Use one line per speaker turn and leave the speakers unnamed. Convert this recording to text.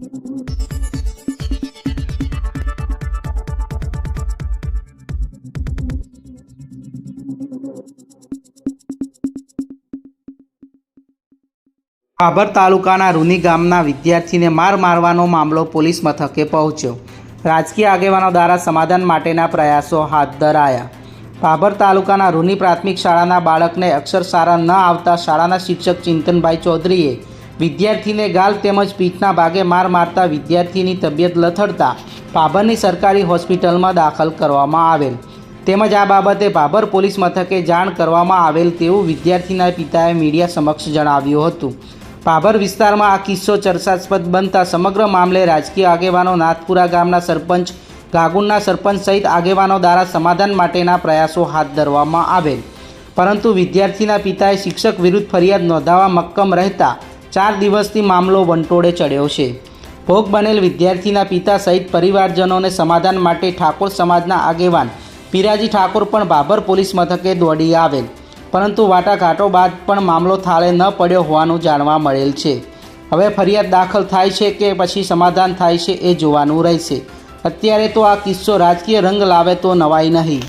ભાભર તાલુકાના રૂની ગામના વિદ્યાર્થીને માર મારવાનો મામલો પોલીસ મથકે પહોંચ્યો. રાજકીય આગેવાનો દ્વારા સમાધાન માટેના પ્રયાસો હાથ ધરાયા. ભાભર તાલુકાના રૂની પ્રાથમિક શાળાના બાળકને અક્ષર સારા ન આવતા શાળાના શિક્ષક ચિંતનભાઈ ચૌધરીએ વિદ્યાર્થીને ગાલ તેમજ પીઠના ભાગે માર મારતા વિદ્યાર્થીની તબિયત લથડતા ભાભરની સરકારી હોસ્પિટલમાં દાખલ કરવામાં આવેલ. તેમજ આ બાબતે ભાભર પોલીસ મથકે જાણ કરવામાં આવેલ તેવું વિદ્યાર્થીના પિતાએ મીડિયા સમક્ષ જણાવ્યું હતું. ભાભર વિસ્તારમાં આ કિસ્સો ચર્ચાસ્પદ બનતા સમગ્ર મામલે રાજકીય આગેવાનો નાથપુરા ગામના સરપંચ, ગાગુનના સરપંચ સહિત આગેવાનો દ્વારા સમાધાન માટેના પ્રયાસો હાથ ધરવામાં આવેલ. પરંતુ વિદ્યાર્થીના પિતાએ શિક્ષક વિરુદ્ધ ફરિયાદ નોંધાવવા મક્કમ રહેતા ચાર દિવસથી મામલો વંટોળે ચડ્યો છે. ભોગ બનેલ વિદ્યાર્થીના પિતા સહિત પરિવારજનોને સમાધાન માટે ઠાકોર સમાજના આગેવાન પીરાજી ઠાકોર પણ બાબર પોલીસ મથકે દોડી આવેલ. પરંતુ વાટાઘાટો બાદ પણ મામલો થાળે ન પડ્યો હોવાનું જાણવા મળેલ છે. હવે ફરિયાદ દાખલ થાય છે કે પછી સમાધાન થાય છે એ જોવાનું રહેશે. અત્યારે તો આ કિસ્સો રાજકીય રંગ લાવે તો નવાઈ નહીં.